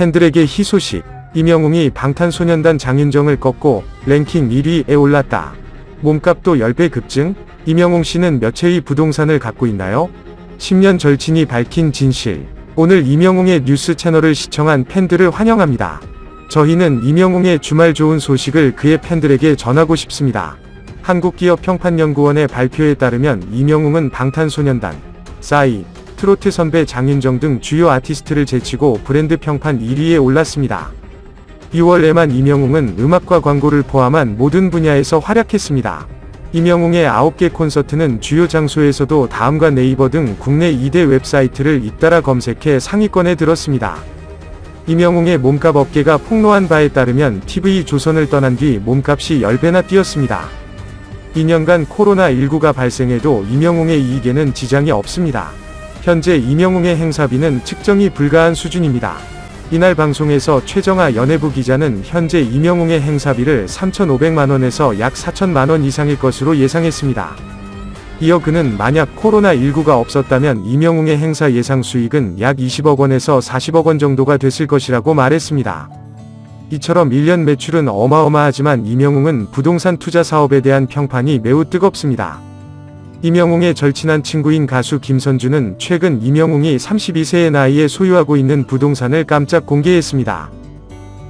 팬들에게 희소식. 이명웅이 방탄소년단 장윤정을 꺾고 랭킹 1위에 올랐다. 몸값도 10배 급증? 이명웅 씨는 몇 채의 부동산을 갖고 있나요? 10년 절친이 밝힌 진실. 오늘 이명웅의 뉴스 채널을 시청한 팬들을 환영합니다. 저희는 이명웅의 주말 좋은 소식을 그의 팬들에게 전하고 싶습니다. 한국기업평판연구원의 발표에 따르면 이명웅은 방탄소년단, 싸이, 트로트 선배 장윤정 등 주요 아티스트를 제치고 브랜드 평판 1위에 올랐습니다. 6월에만 이명웅은 음악과 광고를 포함한 모든 분야에서 활약했습니다. 이명웅의 9개 콘서트는 주요 장소에서도 다음과 네이버 등 국내 2대 웹사이트를 잇따라 검색해 상위권에 들었습니다. 이명웅의 몸값 업계가 폭로한 바에 따르면 TV 조선을 떠난 뒤 몸값이 10배나 뛰었습니다. 2년간 코로나19가 발생해도 이명웅의 이익에는 지장이 없습니다. 현재 이명웅의 행사비는 측정이 불가한 수준입니다. 이날 방송에서 최정아 연예부 기자는 현재 이명웅의 행사비를 3,500만원에서 약 4천만원 이상일 것으로 예상했습니다. 이어 그는 만약 코로나19가 없었다면 이명웅의 행사 예상 수익은 약 20억 원에서 40억 원 정도가 됐을 것이라고 말했습니다. 이처럼 1년 매출은 어마어마하지만 이명웅은 부동산 투자 사업에 대한 평판이 매우 뜨겁습니다. 이명웅의 절친한 친구인 가수 김선주는 최근 이명웅이 32세의 나이에 소유하고 있는 부동산을 깜짝 공개했습니다.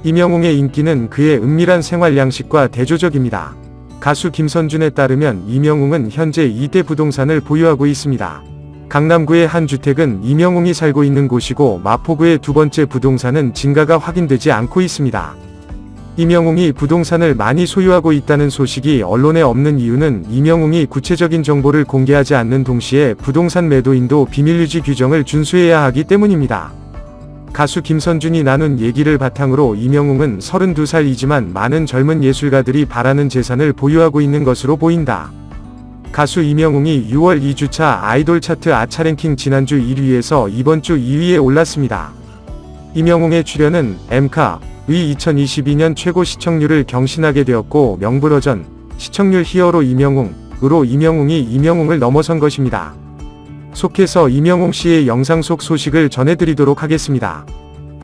이명웅의 인기는 그의 은밀한 생활 양식과 대조적입니다. 가수 김선준에 따르면 이명웅은 현재 2대 부동산을 보유하고 있습니다. 강남구의 한 주택은 이명웅이 살고 있는 곳이고 마포구의 두 번째 부동산은 진가가 확인되지 않고 있습니다. 이명웅이 부동산을 많이 소유하고 있다는 소식이 언론에 없는 이유는 이명웅이 구체적인 정보를 공개하지 않는 동시에 부동산 매도인도 비밀유지 규정을 준수해야 하기 때문입니다. 가수 김선준이 나눈 얘기를 바탕으로 이명웅은 32살이지만 많은 젊은 예술가들이 바라는 재산을 보유하고 있는 것으로 보인다. 가수 이명웅이 6월 2주차 아이돌 차트 아차 랭킹 지난주 1위에서 이번 주 2위에 올랐습니다. 이명웅의 출연은 엠카 의 2022년 최고 시청률을 경신하게 되었고 명불허전 시청률 히어로 이명웅으로 이명웅이 이명웅을 넘어선 것입니다. 속해서 이명웅 씨의 영상 속 소식을 전해드리도록 하겠습니다.